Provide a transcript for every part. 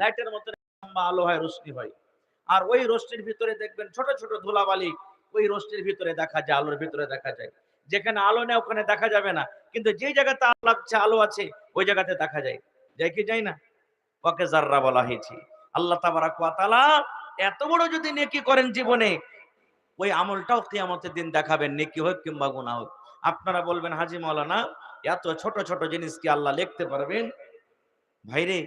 লাইটের মতো লম্বা আলো হয়, রোশনি হয়। আর ওই রোশনির ভিতরে দেখবেন ছোট ছোট ধুলাবালি, ওই রোশনির ভিতরে দেখা যায়, আলোর ভিতরে দেখা যায়। যেখানে আলো নেই, ওখানে দেখা যাবে না। কিন্তু যে জায়গাতে আলো লাগছে, আলো আছে, ওই জায়গাতে দেখা যায়। যাই কি যায় না? ওকে জাররা বলা হয়েছে। আল্লাহ তাবারাক ওয়া তাআলা এত বড় যদি নেকি করেন জীবনে, ওই আমলটাও কিয়ামতের দিন দেখাবেন, নেকি হোক কিংবা গুনাহ হোক। আপনারা বলবেন, হাজি মাওলানা, এত ছোট ছোট জিনিস কি আল্লাহ লিখতে পারবেন? ভাইরে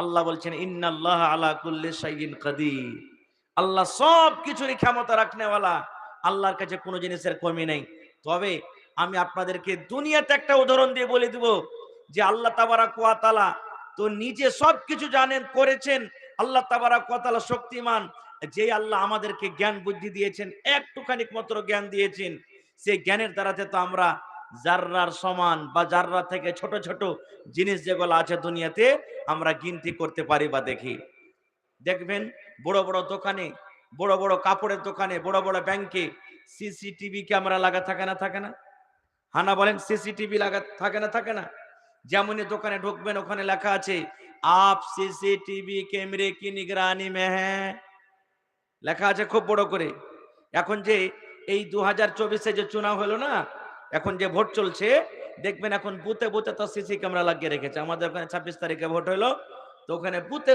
আল্লাহ বলছেন, ইন্নাল্লাহ আলা কুল্লি শাইইন কাদির। আল্লাহ সব কিছুরই ক্ষমতা রাখনেওয়ালা। আল্লাহর কাছে কোনো জিনিসের কমি নেই। তবে আমি আপনাদেরকে দুনিয়াতে একটা উদাহরণ দিয়ে বলে দিব, যে আল্লাহ তাবারাক ওয়া তাআলা তো নিজে সব কিছু জানেন, করেছেন। আল্লাহ তাবারাক ওয়া তাআলা শক্তিমান। যে আল্লাহ আমাদেরকে জ্ঞান বুদ্ধি দিয়েছেন একটুখানি মাত্র জ্ঞান দিয়েছেন, সেই জ্ঞানের দ্বারাতে তো আমরা জাররার সমান বা জাররা থেকে ছোট ছোট জিনিস যেগুলো আছে দুনিয়াতে আমরা গিনতি করতে পারি বা দেখি। দেখবেন বড় বড় দোকানে, বড় বড় কাপড়ের দোকানে, বড় বড় ব্যাংকে সিসিটিভি ক্যামেরা লাগা থাকে না থাকে না? হানা বলেন সিসিটিভি লাগা থাকে না থাকে না? যেমনই দোকানে ঢুকবেন, ওখানে লেখা আছে, আপ সিসিটিভি ক্যামেরে কি নিগরানি মে হ্যাঁ? লেখা আছে খুব বড় করে। এখন যে এই দু হাজার চব্বিশে যে চুনাव হলো না এখন যে ভোট চলছে, দেখবেন এখন বুথে বুথে তো সিসি ক্যামেরা লাগিয়ে রেখেছে। আমাদের ওখানে ছাব্বিশ তারিখে ভোট হলো তো ওখানে বুথে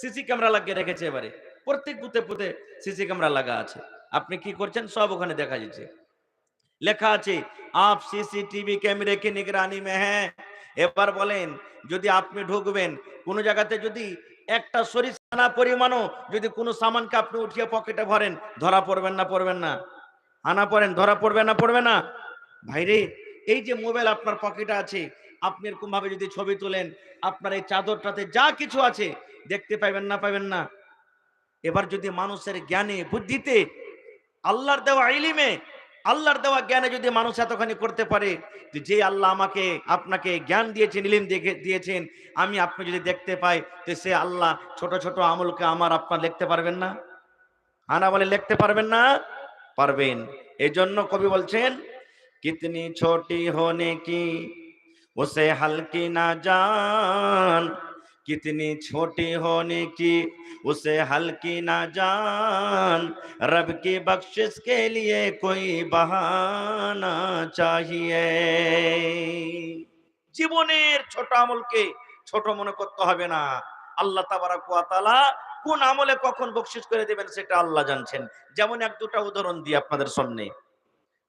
সিসি ক্যামেরা লাগিয়ে রেখেছে এবারে। প্রত্যেক বুথে বুথে সিসি ক্যামেরা লাগা আছে। আপনি কি করছেন? সব ওখানে দেখা যাচ্ছে। লেখা আছে, আপ সিসিটিভি ক্যামেরা কি নিগরানি মে হ্যাঁ। এবার বলেন, যদি আপনি ঢুকবেন, কোন জায়গাতে যদি একটা সরিষানা পরিমাণও যদি কোনো সামানকে আপনি উঠিয়ে পকেটে ভরেন, ধরা পড়বেন না পড়বেন না। আনা পড়েন, ধরা পড়বে না পড়বে না। ভাইরে, এই যে মোবাইল আপনার পকেটে আছে, আপনি এরকম ভাবে যদি ছবি তোলেন, আপনার এই চাদরটাতে যা কিছু আছে, দেখতে পাইবেন না পাবেন না। এবার যদি মানুষের জ্ঞানে, বুদ্ধিতে, আল্লাহর দেওয়া ইলিমে, আল্লাহর দেওয়া জ্ঞানে যদি মানুষ এতখানি করতে পারে, যে আল্লাহ আমাকে, আপনাকে জ্ঞান দিয়েছেন, ইলিম দিয়েছেন, আমি আপনি যদি দেখতে পাই তো সে আল্লাহ ছোট ছোট আমলকে আমার আপনার লিখতে পারবেন না? আনা বলে লিখতে পারবেন না? পারবেন। এই জন্য কবি বলছেন কিতনি ছোটি হোনে কি उसे हल्की ना जान कितनी छोटी होने की उसे हल्की ना जान रब की बख्शिश के लिए कोई बहाना चाहिए জীবনের ছোট আমলকে ছোট মনে করতে হবে না আল্লাহ তাবারাক ওয়া তাআলা কোন আমলে কখন বকশিস করে দিবেন সেটা আল্লাহ জানছেন যেমন এক দুটা উদাহরণ দিই আপনাদের সামনে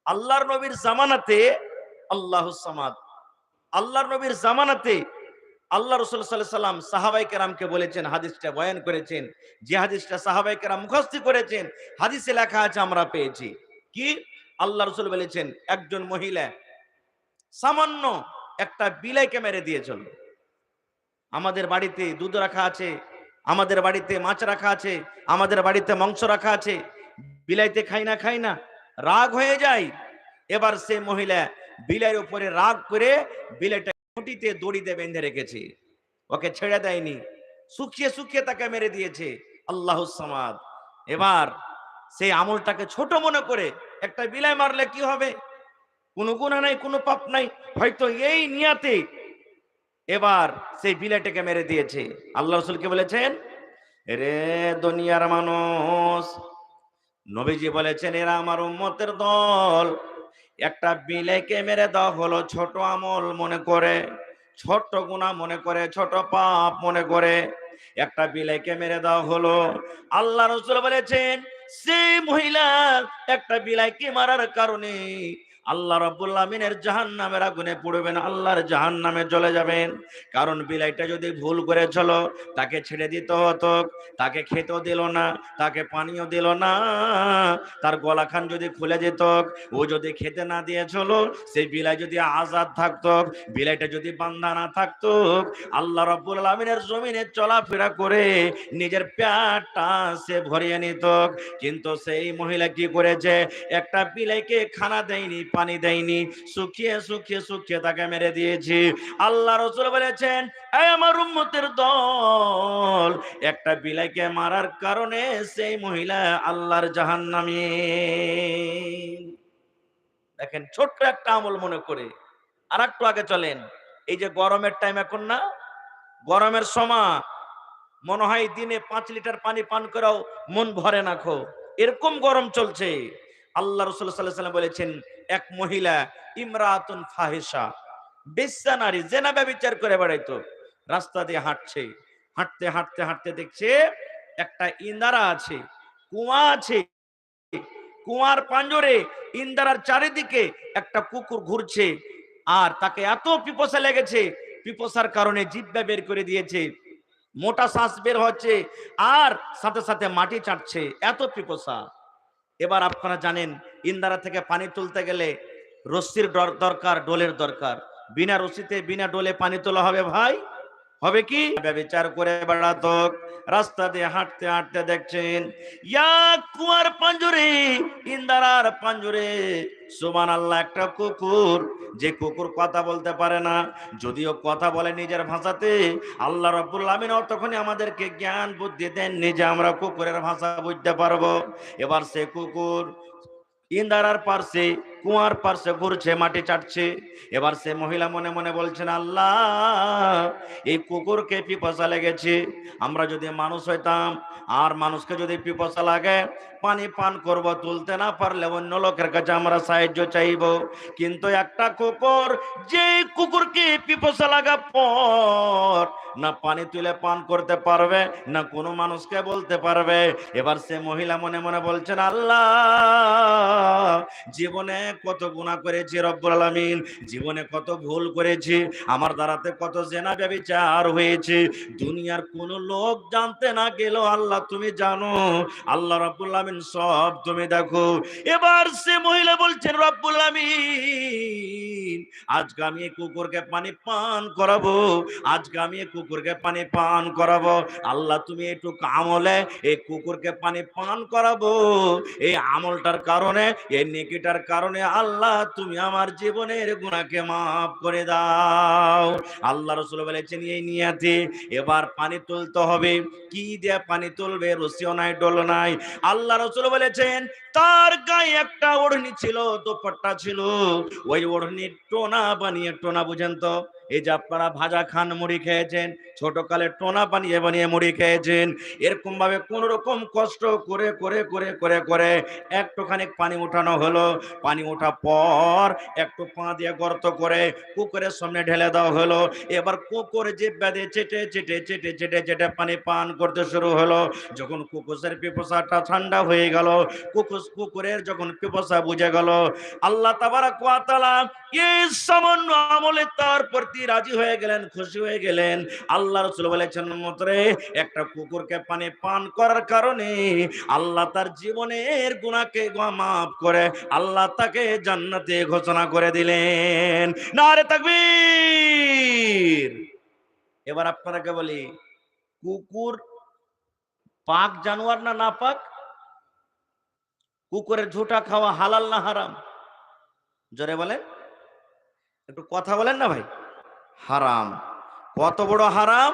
আল্লাহর নবীর জামানাতে আল্লাহ সামাদ। আল্লাহর নবীর জামানাতে আল্লাহ রসুল সাহাবাই কেরামকে বলেছেন, হাদিসটা বয়ান করেছেন, যে হাদিসটা সাহাবাই কেরাম মুখস্থি করেছেন, হাদিসে লেখা আছে, আমরা পেয়েছি। কি? আল্লাহ রসুল বলেছেন, একজন মহিলা সামান্য একটা বিলাইকে মেরে দিয়েছিল আমাদের বাড়িতে দুধ রাখা আছে, আমাদের বাড়িতে মাছ রাখা আছে, আমাদের বাড়িতে মাংস রাখা আছে, বিলাইতে খাই না খাই না। রাগ হয়ে যায়। এবার সে মহিলা বিলের উপরে রাগ করে বিলেটা খুঁটিতে দড়িতে বেঁধে রেখেছে। ওকে ছেড়ে দেয়নি। শুকিয়ে শুকিয়ে তাকে মেরে দিয়েছে। আল্লাহ এবার সেই আমলটাকে ছোট মনে করে একটা বিলাই মারলে কি হবে? কোনো গুণা নাই, কোনো পাপ নাই। হয়তো এই নিয়াতে এবার সেই বিলাইটাকে মেরে দিয়েছে। আল্লাহ রসুলকে বলেছেন? রে দুনিয়ার মানুষ নবীজি বলেছেন, এরা আমার উম্মতের দল। একটা বিলেকে মেরে দেওয়া হলো, ছোট আমল মনে করে ছোট গুণা মনে করে, ছোট পাপ মনে করে। একটা বিলেকে মেরে দেওয়া হলো। আল্লাহ রসুল বলেছেন, সেই মহিলা একটা বিলাইকে মারার কারণে আল্লাহ রাব্বুল আমিনের জাহান্নামের আগুনে পড়বেন, আল্লাহর জাহান নামে চলে যাবেন। কারণ বিলাইটা যদি ভুল করে চলো, তাকে ছেড়ে দিতে হতো, তাকে খেতেও দিল না, তাকে পানিও দিল না। তার গলা খান যদি খুলে যেত, ও যদি খেতে না দিয়ে চলো, সেই বিলাই যদি আজাদ থাকতো, বিলাইটা যদি বান্ধা না থাকতো, আল্লাহ রাব্বুল আমিনের জমিনে চলাফেরা করে নিজের পেটটা সে ভরিয়ে নিত। কিন্তু সেই মহিলা কি করেছে? একটা বিলাইকে খানা দেয়নি পানি দেয়নি। শুকিয়ে শুকিয়ে শুকিয়ে তাকে মেরে দিয়েছি। আল্লাহ রসুল বলেছেন আমার উম্মতের দল, একটা বিলাইকে মারার কারণে সেই মহিলা আল্লাহর জাহান্নামী। দেখেন, ছোট্ট একটা আমল মনে করে। আর একটু আগে চলেন। এই যে গরমের টাইম এখন না? গরমের সময় মনে হয় দিনে পাঁচ লিটার পানি পান করাও মন ভরে না খো। এরকম গরম চলছে। আল্লাহ রসুল সাল্লাম বলেছেন, এক মহিলা ইমরাতুন ফাহিসা বেশ্যা নারী, জেনা ব্যবচার করে বেড়াইতো, রাস্তা দিয়ে হাঁটছে, হাঁটতে হাঁটতে হাঁটতে দেখছে একটা ইন্দারা আছে, কুয়া আছে, কুয়ার পাঞ্জরে ইন্দারার চারিদিকে একটা কুকুর ঘুরছে আর তাকে এত পিপসা লেগেছে, পিপসার কারণে জিব্বা বের করে দিয়েছে, মোটা শ্বাস বের হচ্ছে আর সাথে সাথে মাটি চাটছে, এত পিপসা। এবার আপনারা জানেন, ইন্দারা থেকে পানি তুলতে গেলে রশ্মির দর- দরকার, ডোলের দরকার। বিনা রশিতে বিনা ডোলে পানি তোলা হবে ভাই? হবে কি? বিচার করে বেড়াতো। রাস্তা দিয়ে হাঁটতে হাঁটতে দেখছেন ইয়া কুয়ার পাঞ্জরে, ইন্দারার পাঞ্জরে সুমান আল্লাহ একটা কুকুর। যে কুকুর কথা বলতে পারে না, যদিও কথা বলে নিজের ভাষাতে, আল্লাহ রব্বুল আমিন তখনই আমাদেরকে জ্ঞান, বুদ্ধি দেননি যে আমরা কুকুরের ভাষা বুঝতে পারব। এবার সে কুকুর ইন্দারার পার্শ্বে কুয়ার পার্শ্বে ঘুরছে, মাটি চাটছে। এবার সে মহিলা মনে মনে বলছেন, আল্লাহ, এই কুকুরকে পিপাসা লেগেছে। আমরা যদি মানুষ হইতাম, আর মানুষকে যদি পিপাসা লাগে, পানি পান করব, তুলতে না পারলে অন্য লোকের কাছে আমরা সাহায্য চাইব। কিন্তু একটা কুকুর যে কুকুরকে পিপাসা লাগা পর, না পানি তুলে পান করতে পারবে, না কোনো মানুষকে বলতে পারবে। এবার সে মহিলা মনে মনে বলছেন, আল্লাহ, জীবনে কত গুণা করেছি রব্বুল আলামিন, জীবনে কত ভুল করেছি, আমার দ্বারাতে কত জেনা ব্যবচার হয়েছে, দুনিয়ার কোন লোক জানতে না গেল আল্লাহ তুমি জানো, আল্লাহ রব্বুল আলামিন সব তুমি দেখো। এবার সে মহিলা বলছেন, রব্বুল আলামিন, আজকে আমি কুকুরকে পানি পান করাবো, আজকে আমি কুকুরকে পানি পান করাবো, আল্লাহ তুমি একটু আমলে এই কুকুরকে পানি পান করাবো, এই আমলটার কারণে, এই নেকিটার কারণে আল্লাহ, তুমি আমার জীবনের গুণাকে মাফ করে দাও। আল্লাহ রসুল বলেছেন, এই নিয়াতে এবার পানি তুলতে হবে। কি দিয়ে পানি তুলবে? রসিও নাই, ডল নাই। আল্লাহ রসুল বলেছেন, তার গায়ে একটা ওড়নি ছিল, দোপাট্টা ছিল। ওই ওড়নি টোনা বানিয়ে টোনা বুঝেন তো? এই যে আপনারা ভাজা খান মুড়ি খেয়েছেন, ছোট কালে টোনা বানিয়ে বানিয়ে মুড়ি খেয়েছেন, এরকম ভাবে কোন রকম কষ্ট করে করে করে করে করে একটুখানি পানি উঠানো হলো। পানি ওঠা পর একটু পা দিয়ে গর্ত করে কুকুরের সামনে ঢেলে দেওয়া হলো। এবার কুকুর যে বেঁধে চেটে চেটে চেটে চেটে চেটে পানি পান করতে শুরু হলো। যখন কুকুরের পিপসাটা ঠান্ডা হয়ে গেল, কুকুর, কুকুরের যখন পিপসা বুঝে গেল, আল্লাহ তাবারাক ওয়া তাআলা এই সামান্য আমলে তার প্রতি রাজি হয়ে গেলেন, খুশি হয়ে গেলেন। আল্লাহ রসুল বলেছেন, মতরে, একটা কুকুরকে পানি পান করার কারণে আল্লাহ তার জীবনের গুণাকে মাফ করে, আল্লাহ তাকে জান্নাতে ঘোষণা করে দিলেন। না রে তাকবীর। এবার আপনারাকে বলি, কুকুর পাক জানোয়ার না না পাক কুকুরের ঝুটা খাওয়া হালাল না হারাম? জোরে বলেন। একটু কথা বলেন না ভাই। হারাম। কত বড় হারাম?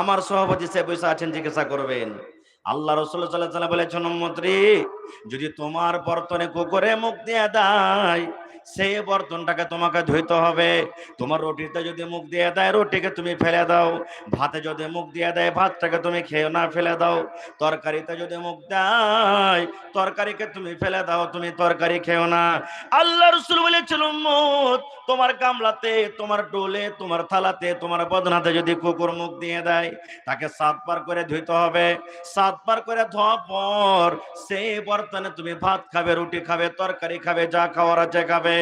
আমার সভাপতি সে বসে আছেন, জিজ্ঞাসা করবেন। আল্লাহ রসুল সাল্লাহ সাল্লাম বলেছেন মন্ত্রী যদি তোমার বর্তনে কুকুরে মুক্তি দিয়ে দেয় সেই বর্তনটাকে তোমাকে ধুইতে হবে। তোমার রুটিতে যদি মুখ দিয়ে দেয়, রুটিকে তুমি ফেলে দাও। ভাতে যদি মুখ দিয়ে দেয়, ভাতটাকে তুমি খেয়ে না ফেলে দাও। তরকারিতে যদি মুখ দেয়, তরকারিকে তুমি ফেলে দাও, তুমি তরকারি খেও না। আল্লাহ রসুল বলেছিল তোমার গামলাতে, তোমার ডোলে, তোমার থালাতে, তোমার বদনাতে যদি কুকুর মুখ দিয়ে দেয়, তাকে সাতবার করে ধুইতে হবে। সাতবার করে ধোয়া পর, সেই বর্তনে তুমি ভাত খাবে, রুটি খাবে, তরকারি খাবে, যা খাওয়ার আছে খাবে।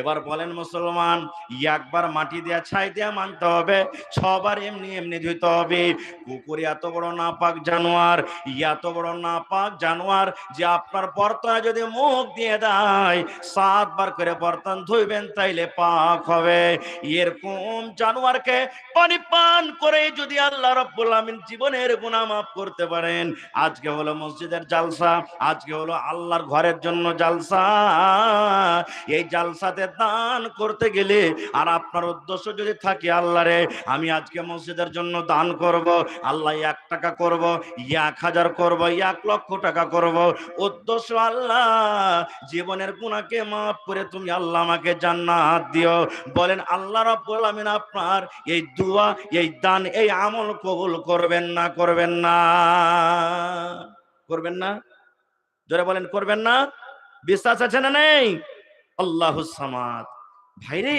এবার বলেন মুসলমান, একবার মাটি দিয়া ছাই দিয়া মানতে হবে ছবার এমনি এমনি ধুইতে হবে। কুকুর এত বড় নাপাক জানোয়ার, এত বড় নাপাক জানোয়ার যে আপনার বর্তনে যদি মুখ দিয়ে দেয়, সাতবার করে বর্তন ধুইবেন তাইলে পাক হবে। এরকম জানোয়ারকে পানি পান করে যদি আল্লাহ রব্বুল আমিন জীবনের গুনাহ মাফ করতে পারেন, আজকে হলো মসজিদের জালসা, আজকে হলো আল্লাহর ঘরের জন্য জালসা। এই জালসাতে দান করতে গেলে আর আপনার উদ্দেশ্য যদি থাকে আল্লাহ রে, আমি আজকে মসজিদের জন্য দান করব, আল্লাহ এক টাকা করব, এক হাজার করব, এক লক্ষ টাকা করব। উদ্দেশ্য আল্লাহ, জীবনের গুণাকে মাফ করে তুমি আল্লাহ আমাকে জান্নাত দিও। বলেন, আল্লাহ রাব্বুল আপনার এই দোয়া, এই দান, এই আমল কবুল করবেন না করবেন না? করবেন না? জোরে বলেন, করবেন না? বিশ্বাস আছে না নেই? আল্লাহ সামাদ। ভাইরে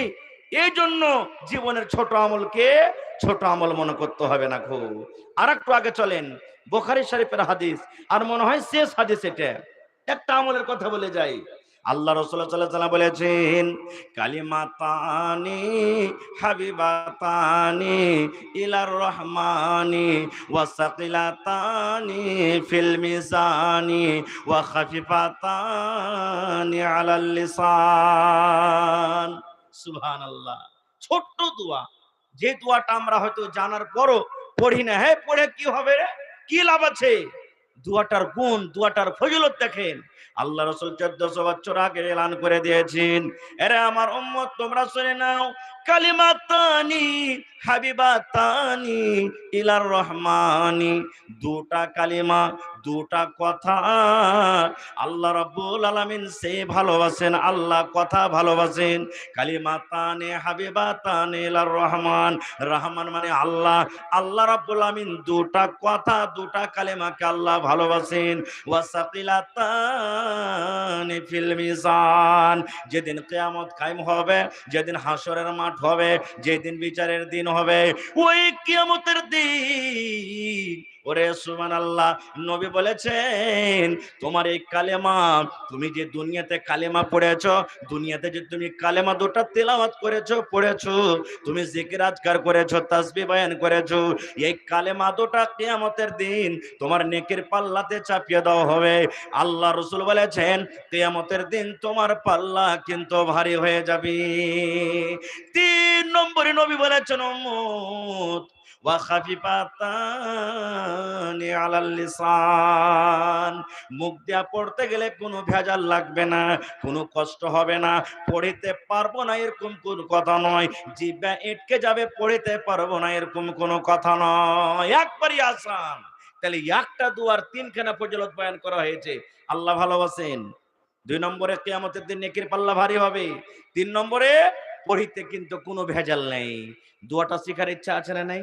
এই জন্য জীবনের ছোট আমলকে ছোট আমল মনে করতে হবে না খুব আর একটু আগে চলেন, বোখারি শরীফের হাদিস, আর মনে হয় শেষ হাদিস এটা। একটা আমলের কথা বলে যাই। আল্লাহ রসুল্লাহ বলেছেন, কালিমাতানি হাবিবাতানি ইলার রহমানি ওয়াসাকিলাতানি ফিল মিজানি ওয়া খাফিফাতানি আলাল লিসান। সুবহানাল্লাহ। ছোট্ট দোয়া। যে দোয়াটা আমরা হয়তো জানার পরও পড়ি না। হ্যাঁ পড়ে কি হবে রে? কি লাভ আছে? দুয়াটার গুণ, দুয়াটার ফজিলত দেখেন। আল্লাহ রসুল চোদ্দশো বছর আগে এলান করে দিয়েছেন। এরে আমার উম্মত তোমরা শুনে নাও কালিমাতানি, হাবিবাতানি, ইলার রহমানি। দুটা কালিমা, দুটা কথা। আল্লাহ রাব্বুল আলামিন সে ভালোবাসেন, আল্লাহ কথা ভালোবাসেন। কালিমাতানে, হাবিবাতানে, ইলার রহমান। রহমান মানে আল্লাহ। আল্লাহ রাব্বুল আলামিন দুটা কথা, দুটা কালিমাকে আল্লাহ ভালোবাসেন। ওয়াসাকিলাতানি ফিল মিজান। যেদিন কিয়ামত কায়েম হবে, যেদিন হাসরের মাঠ হবে যেদিন বিচারের দিন হবে ওই কিয়ামতের দিন ওরে সুমান আল্লাহ নবী বলেছেন, তোমার এই কালেমা, তুমি যে দুনিয়াতে কালেমা পড়েছ, দুনিয়াতে যে তুমি কালেমা দুটা তেলাওয়াত করেছ, পড়েছো, তুমি জিকির আজকার করেছ, তাসবি বয়ান করেছ, এই কালেমা দুটা কিয়ামতের দিন তোমার নেকের পাল্লাতে চাপিয়ে দেওয়া হবে। আল্লাহ রসুল বলেছেন, কিয়ামতের দিন তোমার পাল্লা কিন্তু ভারী হয়ে যাবে। তিন নম্বরে নবী বলেছেন উম্মত ওয়াখাফিফাতানি আলাল লিসান। মুখ দিয়া পড়তে গেলে কোনো ভেজাল লাগবে না, কোনো কষ্ট হবে না, পড়িতে পারব না এরকম কোনো কথা নয়। জিব্বা এটকে যাবে, পড়িতে পারব না এরকম কোনো কথা নয়। একবারই আসান। তাহলে একটা দুয়ার তিনখানা ফজিলত বয়ান করা হয়েছে। আল্লাহ ভালোবাসেন দুই নম্বরে কেয়ামতের দিন নেকির পাল্লা ভারী হবে। তিন নম্বরে পড়িতে কিন্তু কোনো ভেজাল নেই। দোয়াটা শেখার ইচ্ছা আছে না নাই?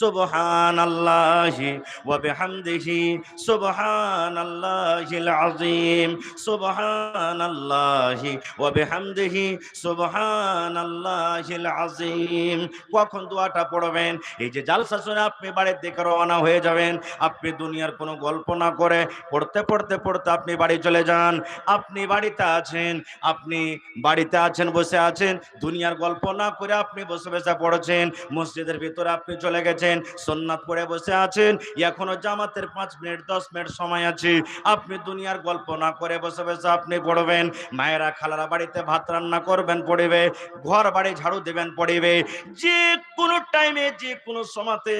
সুবহানাল্লাহি ওয়া বিহামদিহি সুবহানাল্লাহিল আযীম সুবহানাল্লাহি ওয়া বিহামদিহি সুবহানাল্লাহিল আযীম কখন দোয়াটা পড়বেন? এই যে জালসা শুনে আপনি বাড়ির দিকে রওনা হয়ে যাবেন, আপনি দুনিয়ার কোনো গল্প না করে পড়তে পড়তে পড়তে আপনি বাড়ি চলে যান। আপনি বাড়িতে আছেন, আপনি বাড়িতে আছেন, বসে আছেন, দুনিয়ার গল্প না করে আপনি বসে বসে পড়েছেন, মসজিদের ভিতরে আপনি চলে গেছেন। সোননাথ পড়ে বসে আছেন, এখনও জামাতের পাঁচ মিনিট, দশ মিনিট সময় আছে। আপনি দুনিয়ার গল্প না করে বসে বসে আপনি পড়বেন। মায়েরা খালারা বাড়িতে ভাত রান্না করবেন, পড়িবে। ঘর বাড়ি ঝাড়ু দেবেন, পড়িবে। যে কোনো টাইমে যে কোনো সময়তে,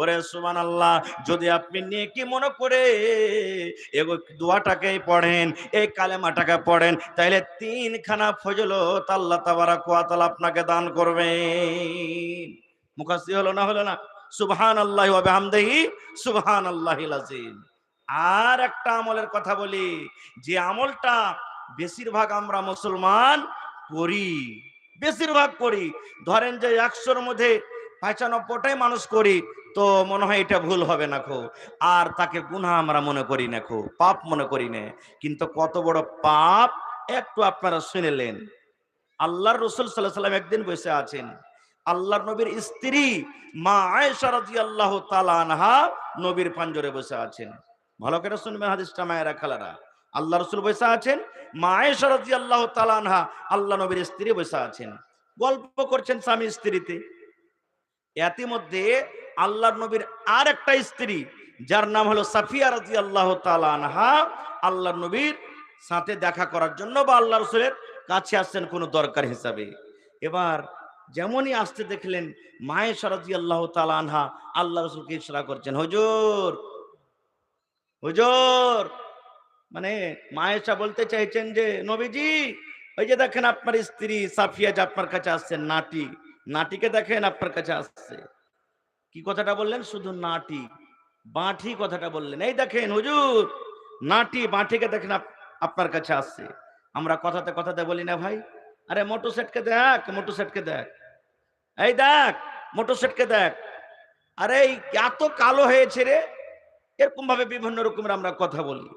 ওরে সুমান আল্লাহ যদি আপনি নিয়ে কি মনে করে এগো দোয়াটাকেই পড়েন এই কালেমাটাকে পড়েন, তাইলে তিনখানা ফজলত আল্লাহ তাবারা কোয়াতাল আপনাকে দান করবেন। মুখাস্তি হলো না হলো না? সুবহান আল্লাহ হামদেহি সুবহান আল্লাহ আজিম আর একটা আমলের কথা বলি, যে আমলটা বেশিরভাগ আমরা মুসলমান করি, বেশিরভাগ করি। ধরেন যে একশোর মধ্যে পঁচানব্বইটাই মানুষ করি, তো মনে হয় এটা ভুল হবে না খো। আর তাকে গুনাহ আমরা মনে করি না খো, পাপ মনে করি না। কিন্তু কত বড় পাপ, একটু আপনারা শুনেলেন আল্লাহর রসুল সাল্লাহ সাল্লাম একদিন বসে আছেন। আল্লাহর নবীর স্ত্রী মা আয়েশা রাদিয়াল্লাহু তাআলা আনহা নবীর পাঞ্জরে বসে আছেন। ভালো করে শুনবেন হাদিসটা, মায়েরা খালারা। আল্লাহ রসুল বসে আছেন, মা আয়েশা রাদিয়াল্লাহু তাআলা আনহা আল্লাহ নবীর স্ত্রী বসে আছেন। গল্প করছেন স্বামী স্ত্রীতে। মধ্যে আল্লাহর নবীর আর একটা স্ত্রী, যার নাম হলো সাফিয়া রাদিয়াল্লাহু তাআলা আনহা, আল্লাহর নবীর সাথে দেখা করার জন্য বা আল্লাহ রসুলের কাছে আসছেন কোনো দরকার হিসাবে। এবার যেমনই আসতে দেখলেন মায়ের সারদি আল্লাহ আনহা আল্লাহ রসুলকে ইশরা করছেন, হুজুর হুজুর। মানে মায়েশা বলতে চাইছেন যে, নবীজি, ওই যে দেখেন আপনার স্ত্রী সাফিয়া যে আপনার কাছে আসছেন নাটি নাটিকে দেখেন আপনার কাছে আসছে। কি কথাটা বললেন? শুধু নাটি বাঁঠি কথাটা বললেন। এই দেখেন, হুজুর নাটি বাঁঠিকে দেখেন আপনার কাছে আসছে। আমরা কথাতে কথাতে বলি না ভাই আরে মোটু সেটকে দেখ মোটু সেটকে দেখ। এই দেখ মোটু সেটকে দেখ। আরে এত কালো হয়েছে রে এরকম ভাবে বিভিন্ন রকমের আমরা কথা বলি।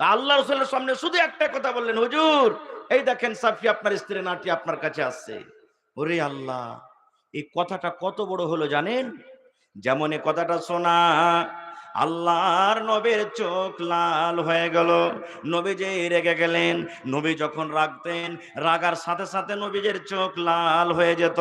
তা আল্লাহ রসুলের সামনে শুধু একটা কথা বললেন, হুজুর, এই দেখেন সাফি আপনার স্ত্রী নাটি আপনার কাছে আসছে। ওরে আল্লাহ, এই কথাটা কত বড় হলো জানেন? যেমন এ কথাটা শোনা আল্লাহর নবীর চোখ লাল হয়ে গেল। নবী যে রেগে গেলেন। নবী যখন রাখতেন রাগার সাথে সাথে নবীজের চোখ লাল হয়ে যেত।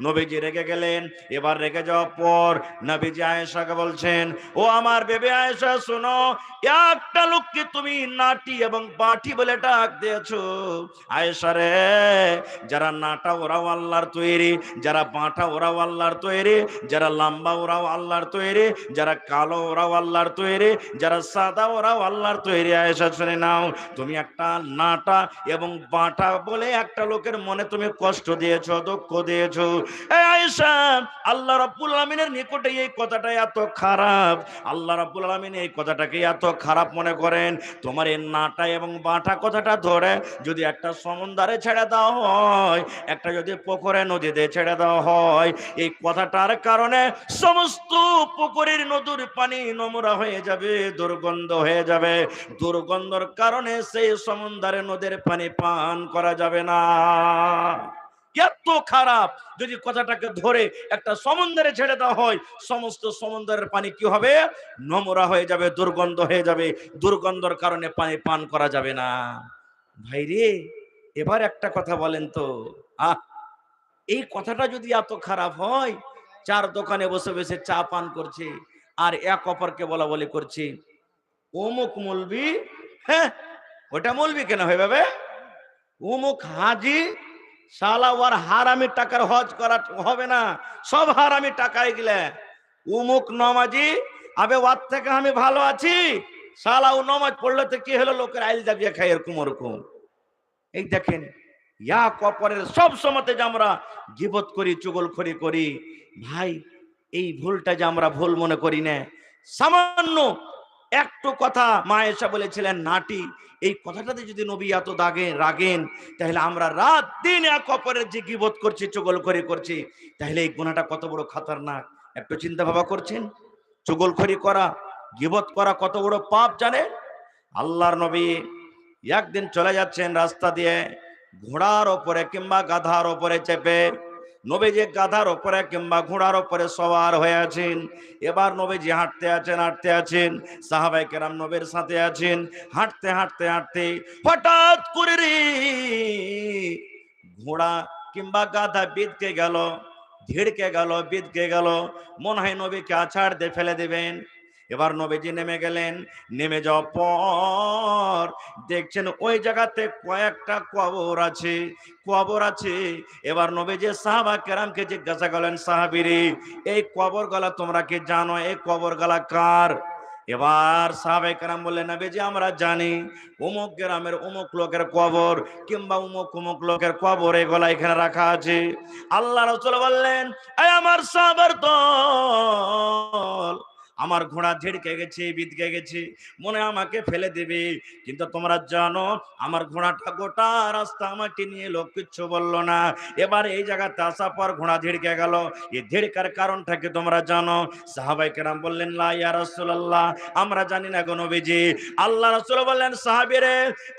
নবীজি রেগে গেলেন। এবার রেগে যাওয়ার পর নবীজি আয়েশাকে বলছেন, ও আমার বেবে আয়েশা, শোনো, একটা লোককে তুমি নাটি এবং বাটি বলে ডাক দিয়েছ। আয়েশা রে, যারা নাটা ওরাও আল্লাহর তৈরি, যারা বাঁটা ওরাও আল্লাহর তৈরি, যারা লম্বা ওরাও আল্লাহর তৈরি, যারা কালো ওরাও আল্লাহর তৈরি, যারা সাদা ওরাও আল্লাহর তৈরি। আয়েশা, শুনে নাও, তুমি একটা নাটা এবং বাঁটা বলে একটা লোকের মনে তুমি কষ্ট দিয়েছ, দুঃখ দিয়েছ। আয়েশা, আল্লাহ রাব্বুল আলামিনের নিকটে এই কথাটা এত খারাপ। আল্লাহ রাব্বুল আলামিন এই কথাটাকে এত খারাপ মনে করেন। তোমার এই নাটা এবং বাঁটা কথাটা ধরে যদি একটা সমুদ্রে ছেড়ে দেওয়া হয়, একটা যদি পুকুরে, নদীতে ছেড়ে দেওয়া হয়, এই কথাটার কারণে সমস্ত পুকুরের নদীর পানি নোংরা হয়ে যাবে, দুর্গন্ধ হয়ে যাবে। দুর্গন্ধর কারণে সেই সমুদ্রে নদীর পানি পান করা যাবে না। এত খারাপ! যদি কথাটাকে ধরে একটা সমুদ্রে ছেড়ে দেওয়া হয়, সমস্ত সমুদ্রের পানি কি হবে? নোংরা হয়ে যাবে, দুর্গন্ধ হয়ে যাবে। দুর্গন্ধর কারণে পানি পান করা যাবে না। ভাই রে, এবার একটা কথা বলেন তো। আহ, এই কথাটা যদি এত খারাপ হয়, চার দোকানে বসে বসে চা পান করছে। আর এক অপরকে বলা বলি করছি। অমুক মলবি হ্যাঁ ওটা মলবি কেন হয়ে যাবে অমুক হাজি শালা ওর হারামি টাকার হজ করা হবে না, সব হারামি টাকা এগুলা উমুক নমাজি, আবে ওর থেকে আমি ভালো আছি ও নমাজ পড়লে তো কি হলো, লোকের আইল দাবিয়ে খাই এরকম ওরকম। এই দেখেন ইয়া কপরের সব সময়তে যে আমরা গিবত করি চুগলখড়ি করি, ভাই এই ভুলটা যে আমরা ভুল মনে করি না। সামান্য একটু কথা মা এসা বলেছিলেন নাটি এই কথাটাতে যদি নবী এত দাগেন রাগেন, তাহলে আমরা রাত দিন এক অপরের যে গিবত করছি চুগল করে করছি, তাহলে এই গুণাটা কত বড় খাতারনাক। একটু চিন্তা ভাবা করছেন? চুগলখড়ি করা, গিবত করা কত বড় পাপ জানে আল্লাহর নবী একদিন চলে যাচ্ছেন রাস্তা দিয়ে, ঘোড়ার ওপরে কিংবা গাধার ওপরে চেপে নবীজি গাধার ওপরে কিংবা ঘোড়ার ওপরে সওয়ার হয়ে আছেন। এবার নবীজি হাঁটতে আছেন হাঁটতে আছেন। সাহাবাই কেরাম নবীর সাথে আছেন। হাঁটতে হাঁটতে হাঁটতে হঠাৎ করে রে ঘোড়া কিংবা গাধা বিদকে গেল ধিড়কে গেল বিদকে গেল। মনে হয় নবীকে আছাড় দিয়ে ফেলে দেবেন। এবার নবীজি নেমে গেলেন, নেমে যাওয়ার পর দেখছেন ওই জায়গাতে কয়েকটা কবর আছে কবর আছে। এবার নবীজি সাহাবা কেরামকে জিজ্ঞাসা করলেন, সাহাবিরি, এই কবর গলা তোমরা কি জানো? এই কবর গলা কার? এবার সাহাবে কেরাম বললেন, নবীজি, আমরা জানি। অমুক গ্রামের অমুক লোকের কবর কিংবা উমুক উমুক লোকের কবর, এগুলা এখানে রাখা আছে। আল্লাহ রসুল বললেন আমার সাহাবার দল আমার ঘোড়া ঝিড়কে গেছে বিদকে গেছে, মনে আমাকে ফেলে দেবে। কিন্তু তোমরা জানো, আমার ঘোড়াটা গোটা রাস্তা আমাকে নিয়ে লোক কিচ্ছু বলল না। এবার এই জায়গাতে আসার পর ঘোড়া ঝিড়কে গেল। এই ঝিড়কার কারণটা কি তোমরা জানো? সাহাবাই কেরাম বললেন, লা রাসূলুল্লাহ, আমরা জানি না গো নবীজি। আল্লাহ রাসূল বললেন, সাহাবীরে,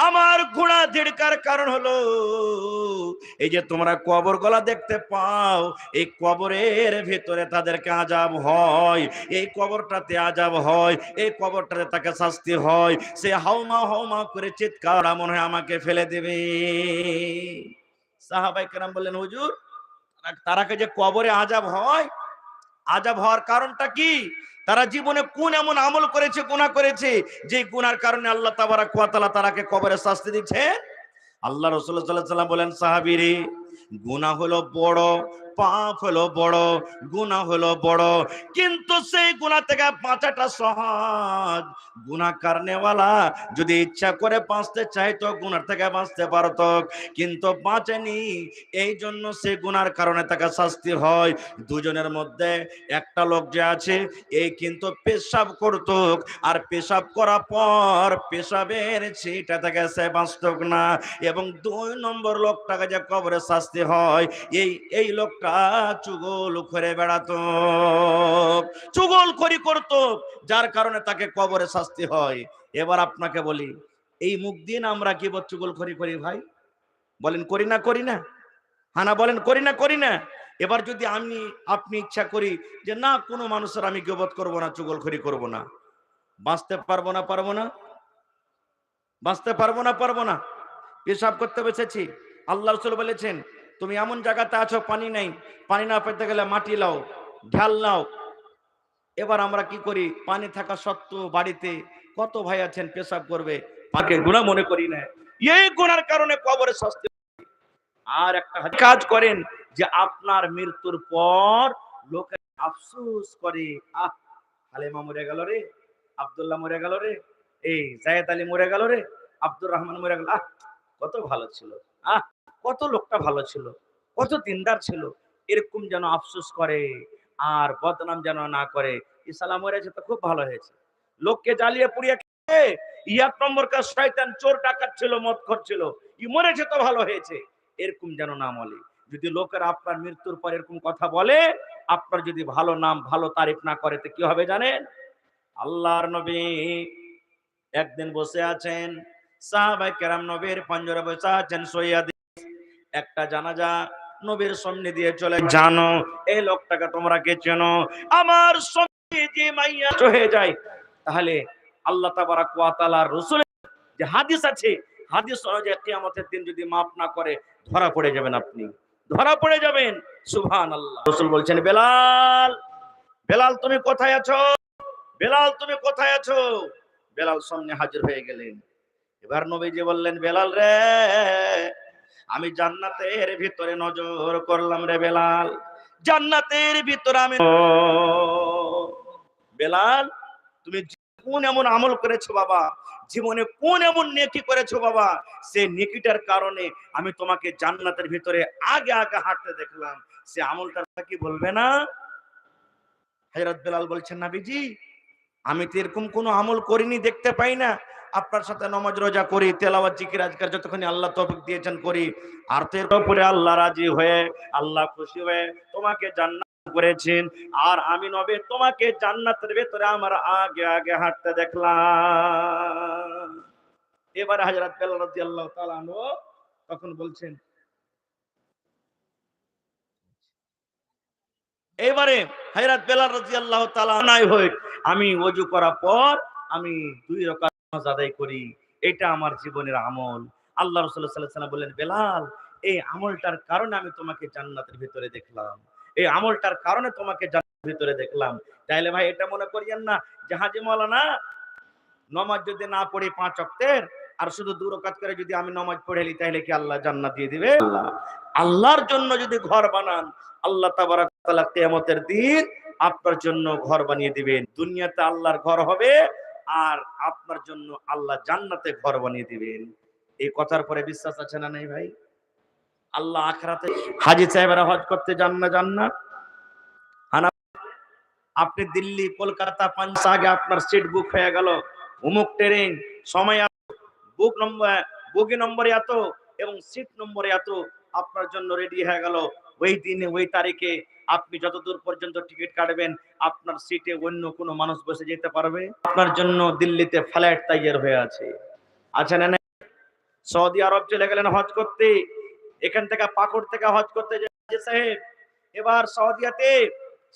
আমার ঘোড়া ঝিড়কার কারণ হলো, এই যে তোমরা কবর গলা দেখতে পাও, এই কবরের ভিতরে তাদেরকে আজাব হয়। এই কবরটাতে আজাব হয়, এই কবরটাতে তাকে শাস্তি হয়। সে হাউমা হাউমা করে চিৎকার মনে হয় আমাকে ফেলে দেবে। সাহাবাই কেরাম বললেন, হুজুর, তারা- তারাকে যে কবরে আজাব হয়, আজাব হওয়ার কারণটা কি? তারা জীবনে কোন এমন আমল করেছে গুণা করেছে যে গুনার কারণে আল্লাহ তাবারাক ওয়া তাআলা তারাকে কবরে শাস্তি দিচ্ছে আল্লাহ সাল্লাল্লাহু সাল্লাম বলেন, সাহাবীরে, গুনাহ হলো বড় পাপ হলো বড়, গুনাহ হলো বড়। কিন্তু সেই গুনাহ থেকে বাঁচাটা সহজ। গুনাহ কারণেওয়ালা যদি ইচ্ছা করে বাঁচতে চাইতো, গুনার থেকে বাঁচতে পারতো। কিন্তু বাঁচেনি এই জন্য সে গুনার কারণে তাকে শাস্তি হয়। দুজনের মধ্যে একটা লোক যে আছে এই কিন্তু পেশাব করত আর পেশাব করার পর পেশাবের ছিটা থেকে সে বাঁচত না। এবং দুই নম্বর লোকটাকে যে কবরে শাস্তি হয়, এই এই লোকটা চুগল করে বেড়াতো। চুগল করি করত, যার কারণে তাকে কবরে শাস্তি হয়। এবার আপনাকে বলি, এই মুখ দিন আমরা কি চুগল করি করি ভাই? বলেন, করি না করি না। হানা বলেন, করি না করি না। এবার যদি আমি, আপনি ইচ্ছা করি যে না, কোনো মানুষের আমি গেবত করব না চুগলখড়ি করব না। বাঁচতে পারব না পারব না? বাঁচতে পারব না পারব না? পেশাব করতে বসেছি। আল্লাহ রসুল বলেছেন তুমি এমন জায়গাতে আছো, পানি নেই। পানি না পেতে গেলে মাটি লাও, ঢাল নাও। এবার আমরা কি করি? পানি থাকা সত্ত্বেও বাড়িতে কত ভাই আছেন, পেশাব করবে? পাকে গুণা মনে করি না। এই গুণার কারণে কবরে শাস্তি আর একটা কাজ করেন যে আপনার মৃত্যুর পর লোকে আফসোস করে, আহ, হালেমা মরে গেল রে, আব্দুল্লাহ মরে গেল রে, এই জায়েদ আলী মরে গেল রে, আব্দুর রহমান মরে গেল। আহ, কত ভালো ছিল। আহ কত লোকটা ভালো ছিল, কত দিনদার ছিল, এরকম যেন আফসোস করে আর বদনাম যেন না করে। ইসালাম মরেছে তো খুব ভালো হয়েছে। লোককে জ্বালিয়ে পুড়িয়ে হয়েছে। আপনার মৃত্যুর পর এরকম কথা বলে, আপনার যদি ভালো নাম, ভালো তারিফ না করে, তো কি হবে জানেন? আল্লাহর নবী একদিন বসে আছেন সাহাবাই কেরাম নবীর পঞ্জরে বসে আছেন, সৈয়াদি একটা জানাজা নবীর সামনে দিয়ে চলে জানো এই লোকটাকে তোমরা কে চেনো? আমার সঙ্গে যে মাইয়া হয়ে যায় তাহলে আল্লাহ তাবারাক ওয়া তাআলার রাসূল যে হাদিস আছে হাদিস অনুযায়ী কিয়ামতের দিন যদি মাফ না করে ধরা পড়ে যাবেন আপনি। ধরা পড়ে যাবেন। সুবহান আল্লাহ রসুল বলছেন বেলাল বেলাল তুমি কোথায় আছো? বেলাল তুমি কোথায় আছো? বেলাল সামনে হাজির হয়ে গেলেন। এবার নবীজি বললেন বেলাল রে আমি জান্নাতের ভিতরে নজর করলাম রে বেলাল। জান্নাতের ভিতরে আমি বেলাল, তুমি কোন এমন আমল করেছ বাবা? জীবনে কোন এমন নেকি করেছ বাবা? সে নেকিটার কারণে আমি তোমাকে জান্নাতের ভিতরে আগে আগে হাঁটতে দেখলাম। সে আমলটার কথা কি বলবে না? হযরত বেলাল বলছেন, নাবিজি, আমি তো এরকম কোনো আমল করিনি, দেখতে পাই না। আপনার সাথে নমাজ রোজা করি, তেলাওয়াত, জিকির, আজকার যতক্ষণ আল্লাহ তৌফিক দিয়েছেন করি, আর তো উপরে আল্লাহ রাজি হয়ে, আল্লাহ খুশি হয়ে তোমাকে জান্নাত করেছেন। আর আমি নবে তোমাকে জান্নাতের ভেতরে আমার আগে আগে হাঁটতে দেখলাম। এবারে হাজরত বেলাল রাদিয়াল্লাহু তাআলা আনহু তখন বলছেন, এবারে হাজরত বেলাল রাদিয়াল্লাহু তাআলা নাই হয় আমি ওযু করার পর আমি দুই রাকাত নামাজ আদায় করি এটা আমার জীবনের আমল। আল্লাহ রাসূলুল্লাহ সাল্লাল্লাহু বললেন বেলাল এই আমলটার কারণে আমি তোমাকে জান্নাতের ভিতরে দেখলাম। এই আমলটার কারণে তোমাকে জান্নাতের ভিতরে দেখলাম। তাইলে ভাই এটা মনে করিয়েন না যে হাজি মাওলানা নমাজ যদি না পড়ি পাঁচ অক্তের আর শুধু দু রাকাত করে যদি আমি নমাজ পড়ে নি তাহলে কি আল্লাহ জান্নাত দিয়ে দিবে? আল্লাহ। আল্লাহর জন্য যদি ঘর বানান আল্লাহ তাবারাক তাআলা কিয়ামতের দিন আপনার জন্য ঘর বানিয়ে দিবেন। দুনিয়াতে আল্লাহর ঘর হবে আর আপনার জন্য আল্লাহ জান্নাতে ঘর বানিয়ে দিবেন। এই কথার পরে বিশ্বাস আছে না নাই ভাই? আল্লাহ আখরাতে হাজি সাহেবেরা হজ করতে যান না যান না। আপনি দিল্লি, কলকাতা আগে আপনার সিট বুক হয়ে গেল। অমুক ট্রেন সময় বুক নম্বর বুকি নম্বর এত, এবং সিট নম্বর এত, আপনার জন্য রেডি হয়ে গেল। ওই দিনে, ওই তারিখে আপনি যতদূর পর্যন্ত টিকিট কাটবেন, আপনার সিটে অন্য কোনো মানুষ বসে যেতে পারবে। আপনার জন্য দিল্লিতে ফ্লাইট তৈরি হয়ে আছে। আচ্ছা না সৌদি আরব চলে গেলেন হজ করতে। এখান থেকে পাকুড় থেকে হজ করতে সাহেব। এবার সৌদিয়াতে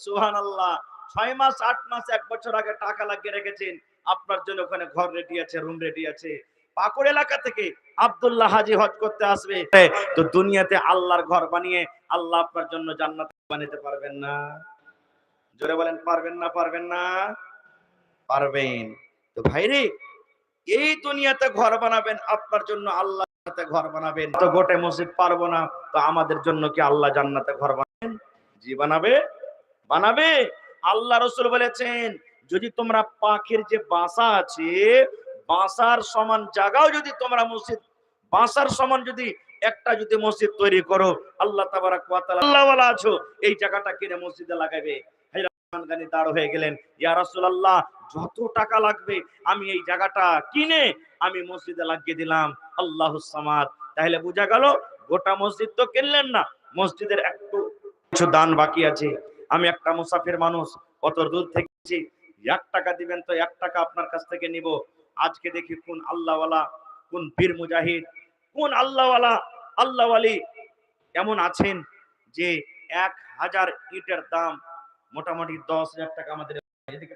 সুহান আল্লাহ ছয় মাস, আট মাস, এক বছর আগে টাকা লাগিয়ে রেখেছেন। আপনার জন্য ওখানে ঘর রেডি আছে রুম রেডি আছে। পাকুড় এলাকা থেকে আব্দুল্লাহ হাজি হজ করতে আসবে। তো দুনিয়াতে আল্লাহর ঘর বানিয়ে আল্লাহ আপনার জন্য জান্নাত বানাতে পারবেন না। জোরে বলেন, পারবেন না পারবেন না? পারবেন। তো ভাইরে, এই দুনিয়াতে ঘর বানাবেন, আপনার জন্য আল্লাহ ঘর বানাবেন। তো গোটে মসজিদ পারব না, তো আমাদের জন্য কি আল্লাহ জান্নাতে ঘর বানাবেন? জি, বানাবে বানাবে। আল্লাহ রসুল বলেছেন, যদি তোমরা পাখির যে বাসা আছে, বাসার সমান জায়গাও যদি তোমরা মসজিদ, বাসার সমান যদি একটা যদি মসজিদ তৈরি করো, আল্লাহ আল্লাহ আছো, এই জায়গাটা কিনে মসজিদে লাগাবে। দাঁড় হয়ে গেলেন যত টাকা লাগবে, আমি এই জায়গাটা কিনে আমি মসজিদে লাগিয়ে দিলাম। গেল, গোটা মসজিদ তো কিনলেন না, মসজিদের একটু কিছু দান বাকি আছে। আমি একটা মুসাফির মানুষ, কত দূর থেকে এক টাকা দিবেন তো এক টাকা আপনার কাছ থেকে নিব। আজকে দেখি কোন আল্লাহওয়ালা, কোন বীর মুজাহিদ, কোন আল্লাহওয়ালা আল্লাহওয়ালি এমন আছেন যে এক হাজার ইটের দাম মোটামুটি দশ হাজার টাকা আমাদের